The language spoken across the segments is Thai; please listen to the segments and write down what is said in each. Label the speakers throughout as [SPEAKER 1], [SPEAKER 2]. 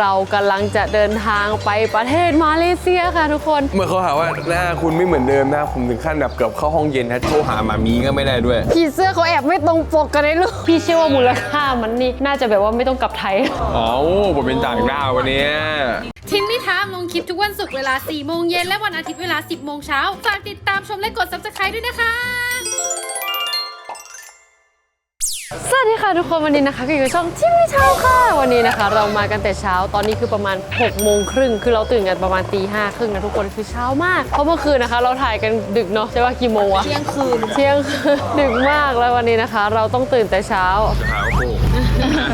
[SPEAKER 1] เรากำลังจะเดินทางไปประเทศมาเลเซียค่ะทุกคน
[SPEAKER 2] เมื่อเขาหาว่าหน้าคุณไม่เหมือนเดิมหน้าผมถึงขั้นแบบเกือบเข้าห้องเย็นฮะโทรหาหมามีก็ไม่ได้ด้วย
[SPEAKER 1] พี่เสื้อเขาแอบไม่ตรงปกกันเลยลูก พี่เชื่อว่ามูลค่ามันนี่น่าจะแบบว่าไม่ต้องกลับไทย
[SPEAKER 2] เอ้าผมเป็นต่างดาววันเนี้ย
[SPEAKER 3] ทินนิทามลงคลิปทุกวันศุกร์เวลา 4 โมงเย็นและวันอาทิตย์เวลา 10 โมงเช้าฝากติดตามชมและกด subscribe ด้วยนะคะ
[SPEAKER 1] สวัสดีค่ะทุกคนวันนี้นะคะก็อยู่กับช่องที่ไม่เช้าค่ะ วันนี้นะคะ เรามากันแต่เช้าตอนนี้คือประมาณ6โมงครึ่งคือเราตื่นกันประมาณตีห้าครึ่งนะทุกคนคือเช้ามาก เพราะเมื่อคืนนะคะ เราถ่ายกันดึกเนาะใช่ว่ากี่โมงวะเที่ยงคืนเที่ยงคืนดึกมากแล้ววันนี้นะคะ เราต้องตื่นแต่เช้า
[SPEAKER 2] จะหาว่าโกง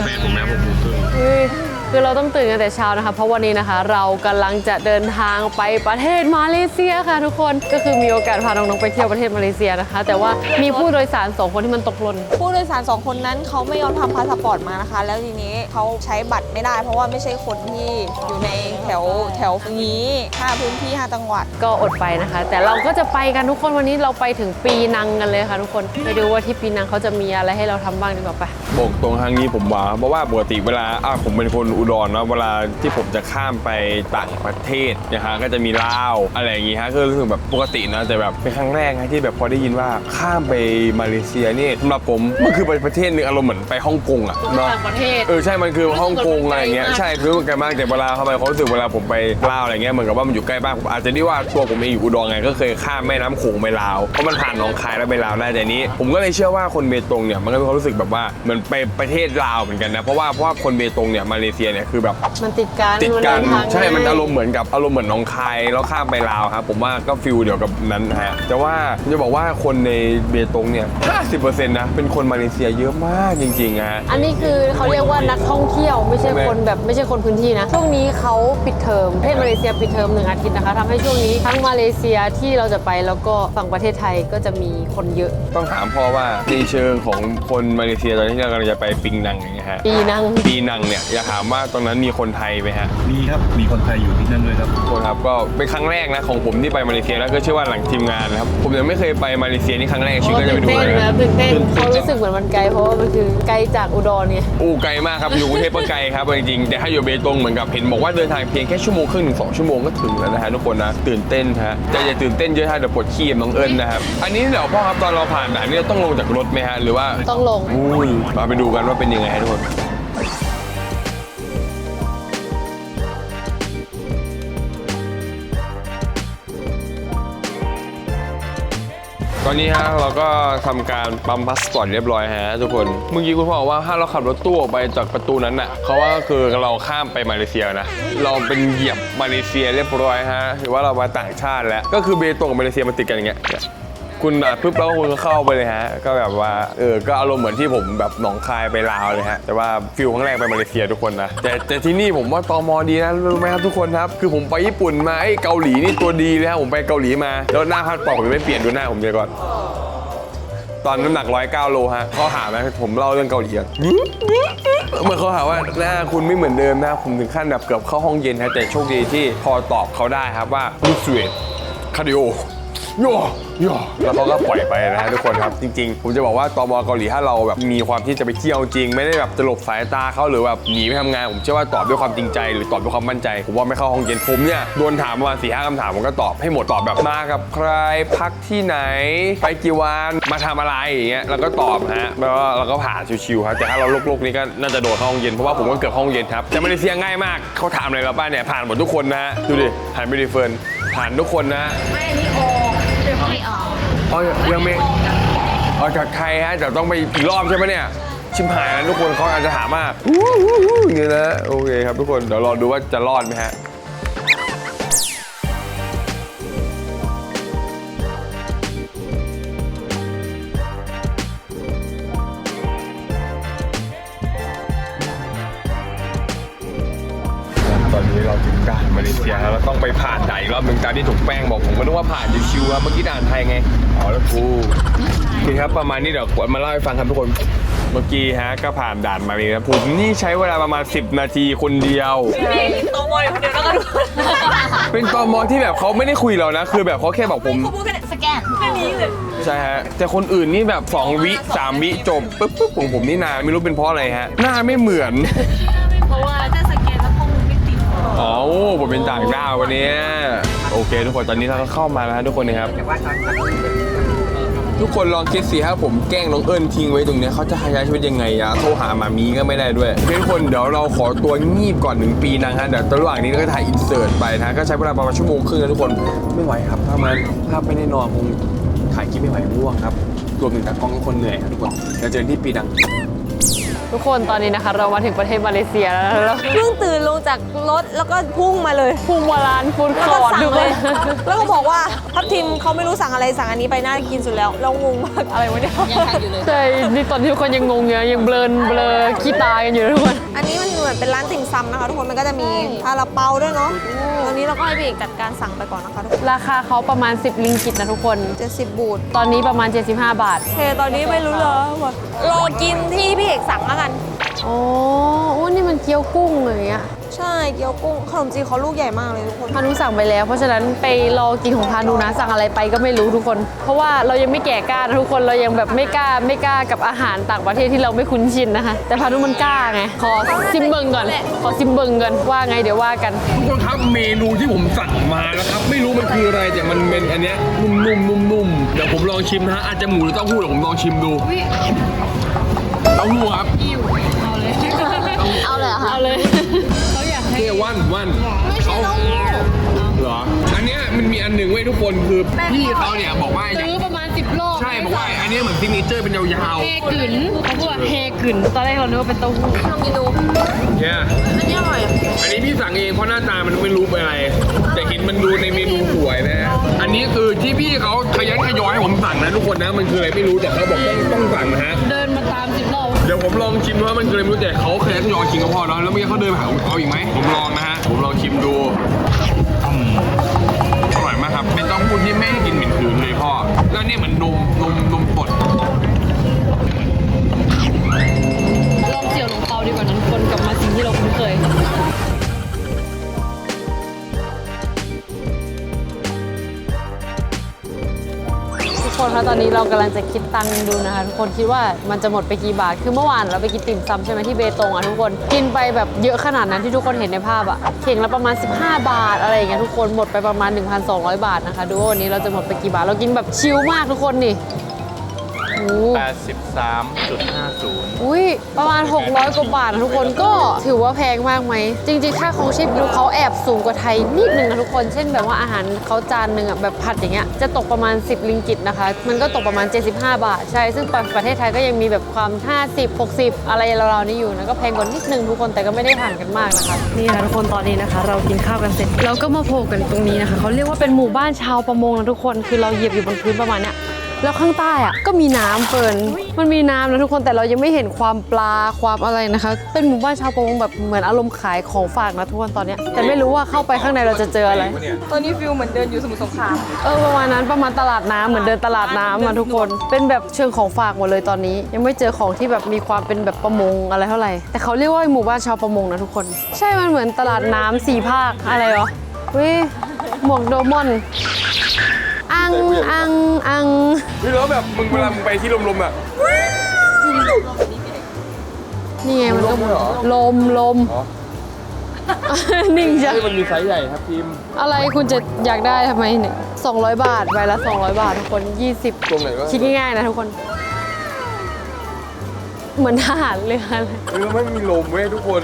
[SPEAKER 2] แฟนผมนะผมครึ่ง
[SPEAKER 1] เฮ้ย คือเราต้องตื่นกันแต่เช้านะคะ เพราะวันนี้นะคะ เรากำลังจะเดินทางไปประเทศมาเลเซียค่ะ ทุกคนก็คือมีโอกาสพาน้องๆไปเที่ยวประเทศมาเลเซียนะคะ แต่ว่ามีผู้โดยสารสองคนที่มันตกหล่น
[SPEAKER 4] ผู้โดยสารสองคนนั้นเขาไม่ยอมทำพาสปอร์ตมานะคะ แล้วทีนี้เขาใช้บัตรไม่ได้ เพราะว่าไม่ใช่คนที่อยู่ในแถวแถวนี้ห้าพื้นที่ห้าจังหวัด
[SPEAKER 1] ก็อดไปนะคะ แต่เราก็จะไปกันทุกคนวันนี้เราไปถึงปีนังกันเลยค่ะ ทุกคนไปดูว่าที่ปีนังเขาจะมีอะไรให้เราทำบ้างดีกว่าไป
[SPEAKER 2] บอกตรงทางนี้ผมว่า เพราะว่าปกติเวลาอะผมเป็นคนอุดรเนาะเวลาที่ผมจะข้ามไปต่างประเทศนะฮะก็จะมีลาวอะไรอย่างงี้ฮะก็รู้สึกแบบปกตินะแต่แบบเป็นครั้งแรกนะที่แบบพอได้ยินว่าข้ามไปมาเลเซียนี่สำหรับผมมันคือไปประเทศหนึงอารมณ์เหมือนไปฮ่องกงอะเนาะ
[SPEAKER 1] ต่างประเทศ
[SPEAKER 2] เออใช่ มันคือฮ่องกงอะไรเงี้ย
[SPEAKER 1] รู้สึกว่ามันไกลมาก
[SPEAKER 2] ใช่คือมันไกลมากแต่เวลาเข้าไปเขามรู้สึกเวลาผมไปลาวอะไรเงี้ยเหมือนกับว่ามันอยู่ใกล้บ้านผมอาจจะได้ว่าตัวผมเองอยู่อุดรไงก็เคยข้ามแม่น้ำโขงไปลาวเพราะมันผ่านหนองคายแล้วไปลาวได้แต่นี้ ผมก็เลยเชื่อว่าคนเบตงเนี่ยมันก็มีความรู้สึกแบบว่าเหมือนไปประเทศลาวเหมือนกันนะ เพราะว่าเพราะว่าคนเบตงเนี่ยมาเลเซียเนี่ยคือแบบ
[SPEAKER 1] มันติดกัน
[SPEAKER 2] ติดกัน
[SPEAKER 1] มัเดิทาง
[SPEAKER 2] ใช่มัน
[SPEAKER 1] ง่ย
[SPEAKER 2] อารมณ์เหมือนกับอารมณ์เหมือนหนองคายแล้วข้ามไปลาวครับผมว่าก็ฟิลเดียวกับนั้นฮะแต่ว่าจะบอกว่าคนในเบตงเนี่ย50%นะเป็นคนมาเลเซียเยอะมากจริงๆฮะ
[SPEAKER 1] อันนี้คือเขาเรียกว่านักท่องเที่ยวไม่ใช่
[SPEAKER 2] ใช่ไหม
[SPEAKER 1] คนแบบไม่ใช่คนพื้นที่นะ ช่วงนี้เขาปิดเทอมประเทศมาเลเซียปิดเทอมหนึ่งอาทิตย์นะคะทำให้ช่วงนี้ทั้งมาเลเซียที่เราจะไปแล้วก็ฝั่งประเทศไทยก็จะมีคนเยอะ
[SPEAKER 2] ต้องถามพ่อว่าในเชิงของคนมาเลเซียตอนที่เรากำลังจะไปปิงนังอย่างเงี้ยฮะ
[SPEAKER 1] ปีนัง
[SPEAKER 2] ปีนังเนี่ยอยากถามว่าตรงนั้นมีคนไทยไหมฮะ
[SPEAKER 5] มีครับ มีคนไทยอยู่ที่นั่นด้วยครับ
[SPEAKER 2] ทุกคนครับก็เป็นครั้งแรกนะของผมที่ไปมาเลเซียแล้วก็เชื่อว่าหลังทีมงานนะครับผมยังไม่เคยไปมาเลเซียนี่ครั้งแรกในชีวิตก็จะไป
[SPEAKER 1] ตื่น
[SPEAKER 2] ดู
[SPEAKER 1] เต้น
[SPEAKER 2] เลย
[SPEAKER 1] นะ
[SPEAKER 2] นะ
[SPEAKER 1] ตื่นเต้นเขารู้สึกเหมือนมันไกลเพราะว่ามันคือไกลจากอุดรเนี่ย
[SPEAKER 2] อู้ไกลมากครับอยู่กรุงเทพก็ไกลครับจริงๆแต่ถ้าอยู่เบตงเหมือนกับเห็นบอกว่าเดินทางเพียงแค่ชั่วโมงครึ่งถึงสองชั่วโมงก็ถึงแล้วนะฮะทุกคนนะตื่นเต้นฮะแต่อย่าตื่นเต้นเยอะฮะเดี๋ยวปวดขี้กับน้องเอิญนะครับอันนี้เดี๋ยวพ่อครับตอนเราผ่านด่านนี้เราต้องลงจากรถไหมฮะหรือว่า
[SPEAKER 1] ต้องลง
[SPEAKER 2] อุ้ยมาไปดูกันว่าเป็นยังไงทุกคนตอนนี้ฮะเราก็ทำการปั๊มพาสปอร์ตเรียบร้อยฮะทุกคนเมื่อกี้คุณพ่อบอกว่าถ้าเราขับรถตู้ออกไปจากประตูนั้นน่ะเขาว่าก็คือเราข้ามไปมาเลเซียนะเราเป็นเหยียบมาเลเซียเรียบร้อยฮะถือว่าเรามาต่างชาติแล้วก็คือเบตงกับมาเลเซียมันติดกันอย่างเงี้ย คุณอะปุ๊บแล้วคุณก็เข้าไปเลยฮะ ก็แบบว่าเออก็อารมณ์เหมือนที่ผมแบบหนองคายไปลาวเลยฮะแต่ว่าฟิลครั้งแรกไปมาเลเซียทุกคนนะแต่แต่ที่นี่ผมว่าตอมอดีนะรู้ไหมครับทุกคนครับคือผมไปญี่ปุ่นมาไอ้เกาหลีนี่ตัวดีเลยครับผมไปเกาหลีมาแล้วหน้าพาสปอร์ตผมยังไม่เปลี่ยนดูหน้าผมเดี๋ยวก่อนตอนน้ำหนัก109โลฮะเขาหาไหมผมเล่าเรื่องเกาหลีอะเหมื่อนเขาหาว่าหน้าคุณไม่เหมือนเดิมนะผมถึงขั้นแบบเกือบเข้าห้องเย็นฮะแต่โชคดีที่พอตอบเขาได้ครับว่าลูสเวตคาร์ดิโอ โย่โย่แล้วเขาก็ปล่อยไปนะฮะทุกคนครับ จริง ๆ ผมจะบอกว่าตมเกาหลีถ้าเราแบบมีความที่จะไปเที่ยวจริง ไม่ได้แบบจะหลบสายตาเขาหรือแบบหนีไปทำงาน ผมเชื่อว่าตอบด้วยความจริงใจ หรือตอบด้วยความมั่นใจผมว่าไม่เข้าห้องเย็นผมเนี่ยโดนถามประมาณสี่ห้าคำถามผมก็ตอบให้หมดตอบแบบมากับใครพักที่ไหน ไปกี่วันมาทำอะไรอย่างเงี้ยแล้วก็ตอบฮะแล้วก็เราก็ผ่านชิวๆครับแต่ถ้าเราโลกๆนี้ก็น่าจะโดนเข้าห้องเย็นเพราะว่าผมก็เกือบเข้าห้องเย็นครับแต่มาเลเซียง่ายมากเขาถามอะไรเราป้าเนี่ยผ่านหมดทุกคนนะฮะดูดิหันไปดิเฟิร์นผ่านทุกคนนะฮะอ๋ ออยังไม่ออกจากไทยฮะแต่ต้องไปอีกรอบใช่ไหมเนี่ย ชิมหายแล้วทุกคนเขาอาจจะถามว่าอู้หูหูอย่างนี้นะ โอเคครับทุกคน เดี๋ยวรอดูว่าจะรอดไหมฮะ เลเซียแล้วเราต้องไปผ่านด่านอีกรอบหนึ่งตามที่ถูกแป้งบอกผมก็นึกว่าผ่านชิวๆครับเมื่อกี้ด่านไทยไงอ๋อแล้วกูโอเคครับประมาณนี้เดี๋ยวขวดมาเล่าให้ฟังครับทุกคนเมื่อกี้ฮะก็ผ่านด่านมาเลยนะผมนี่ใช้เวลาประมาณ 10 นาทีคนเดียว
[SPEAKER 4] ตัวมอยคนเดียวแล้วก็ดู
[SPEAKER 2] เป็นตอมอที่แบบเขาไม่ได้คุยเรานะ คือแบบเขาแค่บอกผม
[SPEAKER 4] พูดแค่สแกนแค่นี้เลย
[SPEAKER 2] ใช่ฮะ แต่คนอื่นนี่แบบ 2 วิ3วิจบปุ๊บปุ๊บผมผมนี่นานไม่รู้เป็นเพราะอะไรฮะ หน้าไม่เหมือน
[SPEAKER 3] เพราะว่าถ้า ก้าง
[SPEAKER 2] ดาววันนี้ โอเค ทุกคนตอนนี้เราก็เข้ามาแล้วฮะทุกคนนะครับ ทุกคนลองคิดสิถ้าผมแกล้งน้องเอิญทิ้งไว้ตรงเนี้ยเขาจะใช้ชีวิตยังไงอะโทรหามามีก็ไม่ได้ด้วยเพื่อนคนเดี๋ยวเราขอตัวงีบก่อนหนึ่งปีนะฮะเดี๋ยวระหว่างนี้เราก็ถ่ายอินเสิร์ตไปนะก็ใช้เวลาประมาณชั่วโมงครึ่งนะทุกคนไม่ไหวครับ ถ้ามันถ้าไม่ได้นอนคงถ่ายคลิปไม่ไหวง่วงครับรวมถึงตากล้องทุกคนเหนื่อยครับทุกคนเดี๋ยวเจอกันที่ปีดัง
[SPEAKER 1] ทุกคนตอนนี้นะคะ เรามาถึงประเทศมาเลเซียแล้วนะแล้ว
[SPEAKER 4] เพิ่งตื่นลงจากรถแล้วก็พุ่งมาเลย
[SPEAKER 1] พุ่งมาร้านฟู้ดค
[SPEAKER 4] แล้ว
[SPEAKER 1] อ
[SPEAKER 4] ก็
[SPEAKER 1] ร์ท
[SPEAKER 4] สั่ง
[SPEAKER 1] ทุก
[SPEAKER 4] เล
[SPEAKER 1] ค
[SPEAKER 4] ย
[SPEAKER 1] น
[SPEAKER 4] แล้วก็บอกว่าทัพทีมเขาไม่รู้สั่งอะไรสั่งอันนี้ไปน่ากินสุดแล้ว เรางงมากอะไรวะเนี่ย
[SPEAKER 1] ใช่นี่ตอนที่ทุกคนยังงงอยู่ยังเบลนเบลอขี้ตากันอยู่นะทุกคน
[SPEAKER 4] อันนี้มันเหมือนเป็นร้านติ่มซำนะคะ ทุกคนมันก็จะมีซาลาเปาด้วยเนาะตอนนี้เราก็ให้พี่เอกจัดการสั่งไปก่อนนะคะทุกคน
[SPEAKER 1] ราคาเขาประมาณ 10 ลิงกิตนะทุกคน
[SPEAKER 4] 70บูท
[SPEAKER 1] ตอนนี้ประมาณ 75 บาท
[SPEAKER 4] โอเคตอนนี้ไม่รู้เลยว่า รอกินที่พี่เอกสั่งแล้วกัน
[SPEAKER 1] อ๋อโอ้นี่มันเกี๊ยวกุ้งอย่างเงี้ย
[SPEAKER 4] ใช่เกี๊ยวกุ้งขนมจีนเขาลูกใหญ่มากเลยทุกคน
[SPEAKER 1] พานุสั่งไปแล้ว เพราะฉะนั้นไปรอกินของพานุนะสั่งอะไรไปก็ไม่รู้ทุกคน เพราะว่าเรายังไม่แก่กล้านะทุกคนเรายังแบบไม่กล้าไม่กล้ากับอาหารต่างประเทศที่เราไม่คุ้นชินนะคะ แต่พานุมันกล้าไงขอซิมเบิงก่อนขอซิมเบิงก่อนว่าไงเดี๋ยวว่ากัน
[SPEAKER 2] ทุกคนครับเมนูที่ผมสั่งมาแล้วครับไม่รู้มันคืออะไรแต่มันเป็นอันเนี้ยนุ่มๆนุ่มๆเดี๋ยวผมลองชิมนะฮะอาจจะหมูหรือเต้าหู้เดี๋ยวผมลองชิมดูเต้าหู้ครับ
[SPEAKER 1] เอาเลยเอาเลย
[SPEAKER 2] เที่ วันวันไม่ใช่เต้าหู้เหรอ อันเนี้ยมันมีอันหนึ่งเว้ยทุกคนคือพี่เขาเนี่ยบอกว่าอยาก
[SPEAKER 1] ซื้อประมาณ 10โล
[SPEAKER 2] ใช่บอกว่าอันเนี้ยเหมือนซิกเนเจอร์เป็นยาว
[SPEAKER 1] เฮกึนเขาพูดว่าเฮกึนตอนแรกเรานึกว่าเป็นเต้าหู้
[SPEAKER 4] ลองกินดู
[SPEAKER 2] ๆเนี่ย
[SPEAKER 4] อันนี้อร่อย
[SPEAKER 2] อันนี้พี่สั่งเองเพราะหน้าตามันไม่รู้เป็นอะไร แต่เห็นมันดูในเมนูสวยนะฮะอันนี้คือที่พี่เขาขยันขยอยให้ผมสั่งนะทุกคนนะมันคืออะไรไม่รู้แต่เขาบอกต้องต้องสั่งนะฮะ
[SPEAKER 1] เดินมาตาม10โล
[SPEAKER 2] เดี๋ยวผมลองชิมว่ามันคืออะไรไม่รู้แต่เขาเคยทยอยกินก็พอแล้วแล้วเมื่อกี้เขาเดินมาหาผมเอาอีกไหมผมลองนะฮะผมลองชิมดูอืมอร่อยมากครับเป็นเต้าหู้ที่ไม่ได้กินเหม็นหืนเลย พ่อแล้วเนี่ยเหมือนนมนมนมสด
[SPEAKER 1] คนคะตอนนี้เรากำลังจะคิดตังค์ดูนะคะทุกคนคิดว่ามันจะหมดไปกี่บาท คือเมื่อวานเราไปกินติ่มซำใช่ไหมที่เบตงอะทุกคนกินไปแบบเยอะขนาดนั้นที่ทุกคนเห็นในภาพอะเข่งละประมาณ 15 บาทอะไรอย่างเงี้ยทุกคนหมดไปประมาณ 1,200 บาทนะคะ ดูว่าวันนี้เราจะหมดไปกี่บาทเรากินแบบชิลมากทุกคนนี่
[SPEAKER 5] 83.50
[SPEAKER 1] อุ้ยประมาณ 600 กว่าบาทนะทุกคนก็ถือว่าแพงมากไหม จริงๆ ค่าของชีพดูเขาแอบสูงกว่าไทยนิดนึงนะทุกคน เช่นแบบว่าอาหารเขาจานหนึ่งอะแบบผัดอย่างเงี้ยจะตกประมาณ 10 ลิงกิตนะคะ มันก็ตกประมาณ 75 บาท ใช่ ซึ่งประเทศไทยก็ยังมีแบบความ 50 60 อะไรราวๆนี้อยู่นะก็แพงกว่านิดนึงทุกคนแต่ก็ไม่ได้ห่างกันมากนะคะนี่ค่ะทุกคนตอนนี้นะคะ เรากินข้าวกันเสร็จเราก็มาโผล่กันตรงนี้นะคะเขาเรียกว่าเป็นหมู่บ้านชาวประมงนะทุกคนคือเราเหยียบอยู่บนพื้นประมาณเนี้ย แล้วข้างใต้อะก็มีน้ำเฟิร์นมันมีน้ำนะทุกคนแต่เรายังไม่เห็นความปลาความอะไรนะคะ เป็นหมู่บ้านชาวประมงแบบเหมือนอารมณ์ขายของฝากนะทุกคนตอนเนี้ยแต่ไม่รู้ว่าเข้าไปข้างในเราจะเจออะไร
[SPEAKER 4] ตอนนี้ฟิลเหมือนเดินอยู่สมุทรสงคราม
[SPEAKER 1] เออประมาณนั้นประมาณตลาดน้ำเหมือนเดินตลาดน้ำมาทุกคน เป็นแบบเชิงของฝากหมดเลยตอนนี้ ยังไม่เจอของที่แบบมีความเป็นแบบประมงอะไรเท่าไหร่แต่เขาเรียกว่าหมู่บ้านชาวประมงนะทุกคน ใช่มันเหมือนตลาดน้ำสี่ภาคอะไรเหรอวิหมวกโดมอนอั งอังอัง
[SPEAKER 2] พี่แล้วแบบมึงเวลามึงไปที่ลมๆอะ
[SPEAKER 1] นี่ไงมันก็
[SPEAKER 2] ลมด้วยเหรอ
[SPEAKER 1] ลมลม
[SPEAKER 2] อ๋อ
[SPEAKER 1] นิ่งจัง
[SPEAKER 2] เฮ้ยมันมีไซส์ใหญ่ครับพิมพ์
[SPEAKER 1] อะไรคุณจะอยากได้ทำไมเนี่ย200บาทใบละ200บาททุกคน20
[SPEAKER 2] ตรงไหนก็
[SPEAKER 1] คิดง่ายๆนะทุกคน เหมือนทหารเรือเลย
[SPEAKER 2] เออไม่มีลมเว้ยทุกคน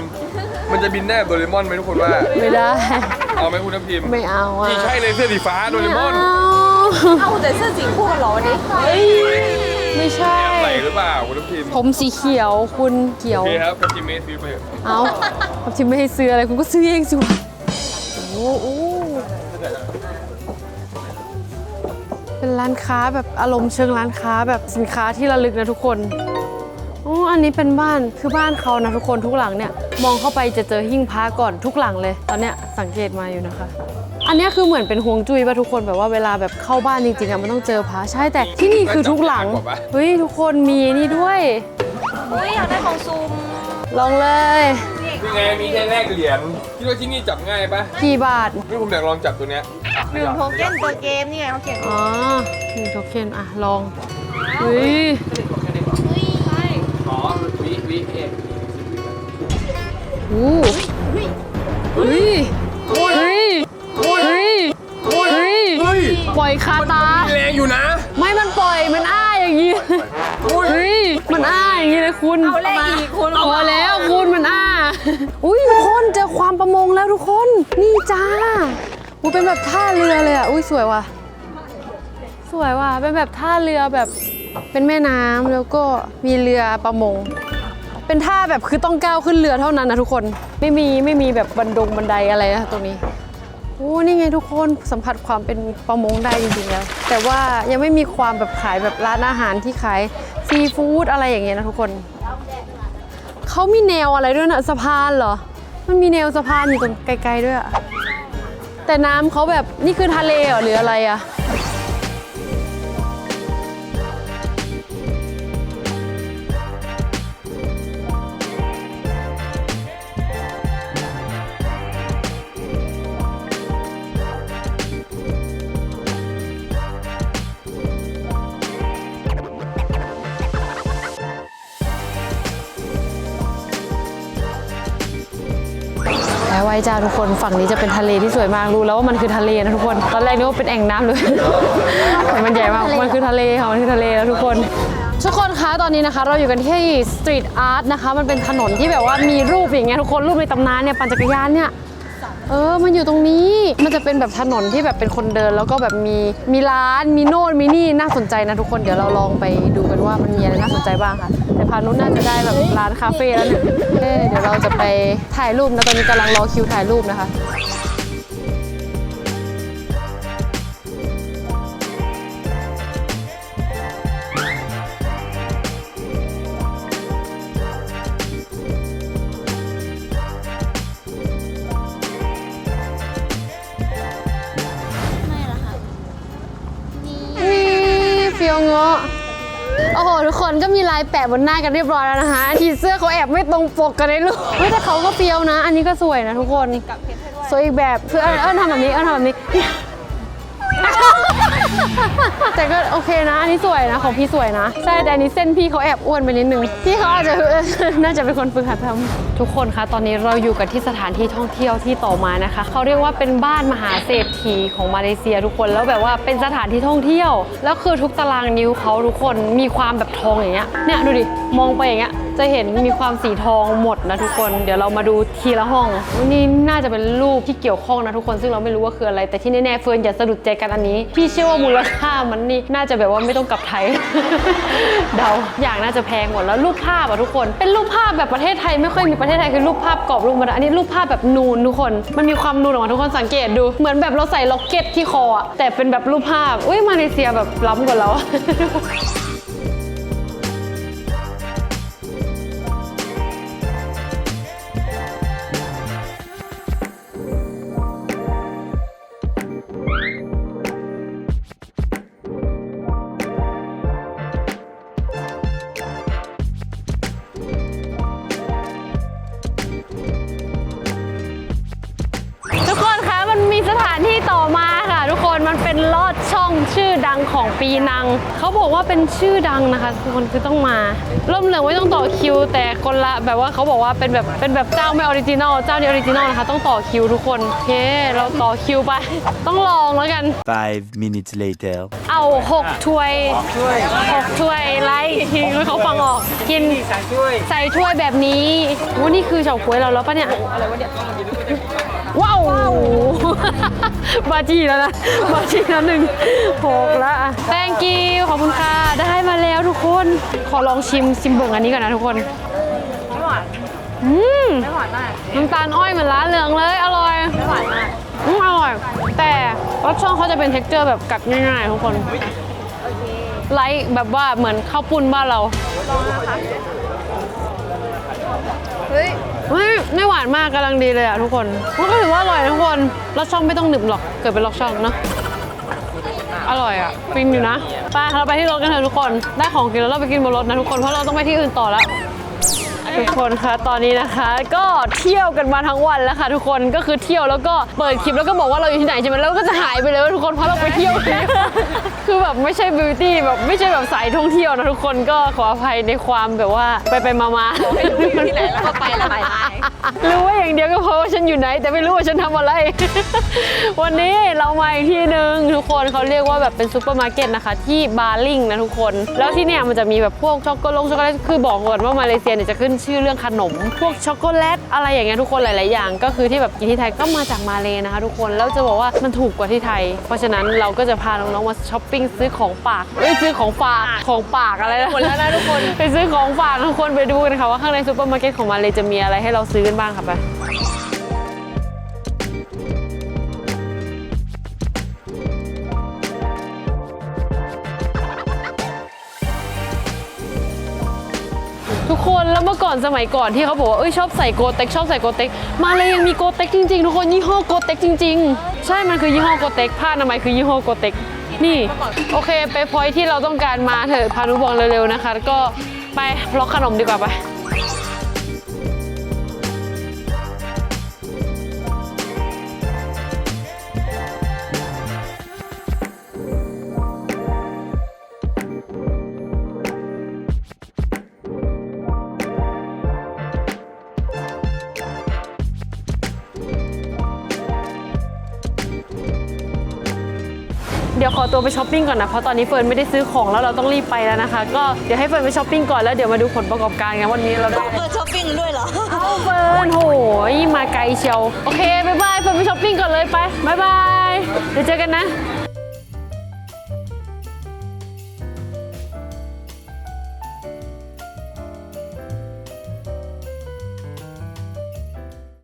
[SPEAKER 2] มันจะบินได้แบบโดเรมอนไหมทุกคนว่า
[SPEAKER 1] ไม่ได้
[SPEAKER 2] เอาไหมคุณทัพทิม
[SPEAKER 1] ไม่เอาอะ
[SPEAKER 2] นี่ใช่เลยเสื้อสีฟ้าโดเรมอน
[SPEAKER 1] ไเอา
[SPEAKER 4] เอาแต่เสื้อสีคู่กันเหรอวันนี้
[SPEAKER 1] ไม่ใช่
[SPEAKER 2] แอบใส่หรือเปล่าคุณทัพทิม
[SPEAKER 1] ผมสีเขียวคุณเขียว
[SPEAKER 2] โอเคครับทัพทิมเมซื้อไปเถอะ
[SPEAKER 1] เอาผมที่ไม่ให้ซื้ออะไรคุณก็ซื้อเองสิวะโอ้โหเป็นร้านค้าแบบอารมณ์เชิงร้านค้าแบบสินค้าที่ระลึกนะทุกคนอ๋ออันนี้เป็นบ้านคือบ้านเขานะทุกคนทุกหลังเนี่ย มองเข้าไปจะเจอหิ้งพระก่อนทุกหลังเลย ตอนเนี้ยสังเกตมาอยู่นะคะ อันเนี้ยคือเหมือนเป็นฮวงจุ้ยป่ะทุกคนแบบว่าเวลาแบบเข้าบ้านจริงๆอะมันต้องเจอพระใช่แต่ที่นี่คือทุกหลังเฮ้ยทุกคนมีนี่ด้วย
[SPEAKER 4] อุ้ยอยากได้ของซูม
[SPEAKER 1] ลองเลย
[SPEAKER 2] นี่ไงมีแค่แลกเหรียญคิดว่าที่นี่จับง่ายปะ
[SPEAKER 1] กี่บาท
[SPEAKER 2] นี่ผมอยากลองจับตัวเนี้ย
[SPEAKER 4] หนึ่งโทเก้นตัวเกมนี่ไงเขาเขียน
[SPEAKER 1] อ๋อหนึ่งโทเค็นอะลองเฮ้ย
[SPEAKER 2] อ๋อวิวิเอ็
[SPEAKER 1] โอ้ คุณ
[SPEAKER 4] เอาแรกอีกคุณ
[SPEAKER 1] พอแล้วคุณมันอ้า อุ้ยทุกคนเจอความประมงแล้วทุกคน นี่จ้าอุ้ยเป็นแบบท่าเรือเลยอะ อุ้ยสวยว่ะ สวยว่ะ เป็นแบบท่าเรือแบบ เป็นแม่น้ำแล้วก็มีเรือประมง เป็นท่าแบบคือต้องก้าวขึ้นเรือเท่านั้นนะทุกคน ไม่มีไม่มีแบบบันดงบันไดอะไรนะตรงนี้ โอ้นี่ไงทุกคนสัมผัสความเป็นประมงได้จริงๆแล้วแต่ว่ายังไม่มีความแบบขายแบบร้านอาหารที่ขายซีฟู้ดอะไรอย่างเงี้ยนะทุกคนเขามีแนวอะไรด้วยนะสะพานเหรอ มันมีแนวสะพานอยู่ตรงไกลๆด้วยอะแต่น้ำเขาแบบนี่คือทะเลเหรอหรืออะไรอะ แล้วไว้จ้าทุกคนฝั่งนี้จะเป็นทะเลที่สวยมากรู้แล้วว่ามันคือทะเลนะทุกคนตอนแรกนึกว่าเป็นแอ่งน้ำเลยแต่มันใหญ่มากมันคือทะเลค่ะมันคือทะเลแล้วทุกคนทุกคนคะตอนนี้นะคะ เราอยู่กันที่สตรีทอาร์ตนะคะมันเป็นถนนที่แบบว่ามีรูปอย่างเงี้ยทุกคนรูปในตำนานเนี่ยปั่นจักรยานเนี่ยเออ มันอยู่ตรงนี้ มันจะเป็นแบบถนนที่แบบเป็นคนเดิน แล้วก็แบบมีมีร้านมีโน่นมีนี่น่าสนใจนะทุกคนเดี๋ยวเราลองไปดูกันว่ามันมีอะไรน่าสนใจบ้างค่ะ แต่พานุน่าจะได้แบบร้านคาเฟ่แล้วเนี่ยเอ้ยเดี๋ยวเราจะไปถ่ายรูปนะตอนนี้กำลังรอคิวถ่ายรูปนะคะนี่เฟียวเงาะ โอ้โห ทุกคนก็มีลายแปะบนหน้ากันเรียบร้อยแล้วนะคะทีเสื้อเขาแอบไม่ตรงปกกันในรูปเฮ้ยแต่เขาก็เฟียวนะ อันนี้ก็สวยนะทุกคนสวยอีกแบบคือเอิญเอิญทำแบบนี้เอิญทำแบบนี้ แต่ก็โอเคนะ อันนี้สวยนะของพี่สวยนะ ใช่แต่อันนี้เส้นพี่เขาแอบอ้วนไปนิดนึง พี่เขาอาจจะน่าจะเป็นคนฝึกหัดทำทุกคนคะ ตอนนี้เราอยู่กันที่สถานที่ท่องเที่ยวที่ต่อมานะคะ เขาเรียกว่าเป็นบ้านมหาเศรษฐีของมาเลเซียทุกคน แล้วแบบว่าเป็นสถานที่ท่องเที่ยว แล้วคือทุกตารางนิ้วเขาทุกคนมีความแบบทองอย่างเงี้ย เนี่ยดูดิ มองไปอย่างเงี้ย จะเห็นมีความสีทองหมดนะทุกคน เดี๋ยวเรามาดูทีละห้อง นี่น่าจะเป็นรูปที่เกี่ยวข้องนะทุกคน ซึ่งเราไม่รู้ว่าคืออะไร แต่ที่แน่ๆเฟิร์นอย่าสะดุดใจกันอันนี้ พี่เชื่อว่ามูลค่ามันนี่น่าจะแบบว่าไม่ต้องกลับไทย เดาอย่างน่าจะแพงหมดแล้วรูปภาพอะทุกคน เป็นรูปภาพแบบประเทศไทยไม่ค่อยมีประเทศไทยคือรูปภาพกรอบรูปมันอันนี้รูปภาพแบบนูนทุกคน มันมีความนูนออกมาทุกคนสังเกตดู เหมือนแบบเราใส่ล็อกเก็ตที่คออะแต่เป็นแบบรูปภาพอุ้ยมาเลเซียแบบล้ำกว่าเรา ของปีนัง เขาบอกว่าเป็นชื่อดังนะคะทุกคนคือต้องมาร่มเหลืองไม่ต้องต่อคิว แต่คนละแบบว่าเขาบอกว่าเป็นแบบเป็นแบบเจ้าไม่ออริจินอลเจ้านี้ออริจินอลนะคะต้องต่อคิวทุกคนโอเคเราต่อคิวไป ต้องลองแล้วกัน
[SPEAKER 6] Five minutes later.
[SPEAKER 1] เอาหกถ้วยหกถ้วยไลท์ทีให้เขาฟังออกกินใส่ถ้วยใส่ถ้วยแบบนี้โอ้นี่คือเฉาก๊วยเราแล้วปะเนี่ยอะไรวะเนี่ย ว้าวบาจีแล้วนะบาจีแล้วหนึ่งหกละ thank you ขอบคุณค่ะ ได้มาแล้วทุกคน ขอลองชิมซิมเบิงอันนี้ก่อนนะทุกคนไม่หวานอืมไม่หวานมากน้ำตาลอ้อยเหมือนร้านเหลืองเลยอร่อยไม่หวานมากอืมอร่อย แต่รสช่องเขาจะเป็นเท็กเจอร์แบบกัดง่ายๆทุกคนไลท์แบบว่าเหมือนข้าวปุ้นบ้านเรา
[SPEAKER 4] เฮ้ย
[SPEAKER 1] ไม่ไม่หวานมากกำลังดีเลยอะทุกคนมันก็ถือว่าอร่อยนะทุกคนล็อกช่องไม่ต้องหนึบหรอกเกิดเป็นล็อกช่องเนาะอร่อยอะฟินอยู่นะไปเราไปที่รถกันเถอะทุกคน ได้ของกินแล้วเราไปกินบนรถนะทุกคนเพราะเราต้องไปที่อื่นต่อแล้ว ทุกคนคะตอนนี้นะคะ ก็เที่ยวกันมาทั้งวันแล้วค่ะทุกคนก็คือเที่ยวแล้วก็เปิดคลิปแล้วก็บอกว่าเราอยู่ที่ไหนใช่ไหมแล้วก็จะหายไปเลยว่าทุกคนเพราะเราไปเที่ยวกันคือแบบไม่ใช่บิวตี้แบบไม่ใช่แบบสายท่องเที่ยวนะทุกคนก็ขออภัยในความแบบว่าไปไปมามา
[SPEAKER 4] ที่ไหนแล้วก็ไปแล้วไป
[SPEAKER 1] รู้ว่าอย่างเดียวก็เพราะว่าฉันอยู่ไหน แต่ไม่รู้ว่าฉันทำอะไร วันนี้เรามาอีกที่หนึ่งทุกคนเขาเรียกว่าแบบเป็นซูเปอร์มาร์เก็ตนะคะ ที่บาลิงนะทุกคน แล้วที่เนี่ยมันจะมีแบบพวกช็อกโกแลตช็อกโกแลตคือบอกก่อนว่ามาเลเซียเนี่ยจะขึ้นชื่อเรื่องขนม พวกช็อกโกแลตอะไรอย่างเงี้ยทุกคนหลาย ๆ อย่าง ก็คือที่แบบกินที่ไทยก็มาจากมาเลยนะคะทุกคนแล้วจะบอกว่ามันถูกกว่าที่ไทย เพราะฉะนั้นเราก็จะพาน้อง ๆ มาช้อปปิ้งซื้อของฝากเอ้ยซื้อของฝากของฝากอะไรนะ
[SPEAKER 4] หมดแล้วนะทุกคน
[SPEAKER 1] ไปซื้อของฝากทุกคนไปดูกันค่ะว่าข้างในซูเปอร์มาร์เก็ตของมาเลยจะมีอะไรให้เราซื้อกันบ้างค่ะไป อก่อนสมัยก่อนที่เขาบอกว่าเอ้ยชอบใส่โกเต็กชอบใส่โกเต็กมาเลยยังมีโกเต็กจริงๆทุกคนยี่ห้อโกเต็กจริง ๆ ใช่มันคือยี่ห้อโกเต็กผ้าอนามัยคือยี่ห้อโกเต็กนี่โอเคไปพอยที่เราต้องการมาเถอะพานุบอกเร็วๆนะคะแล้วก็ไปล็อกขนมดีกว่าไป ดี๋ยวขอตัวไปช้อปปิ้งก่อนนะ เพราะตอนนี้เฟิร์นไม่ได้ซื้อของแล้วเราต้องรีบไปแล้วนะคะ ก็เดี๋ยวให้เฟิร์นไปช้อปปิ้งก่อนแล้วเดี๋ยวมาดูผลประกอบการกันวันนี้เราได้
[SPEAKER 4] เปิดช้อปปิ้งด้วยเหรอ
[SPEAKER 1] เอาเฟิร์นโหยมาไกลเชียว โอเคบายบายเฟิร์นไปช้อปปิ้งก่อนเลยไปบายบาย เดี๋ยวเจอกันนะ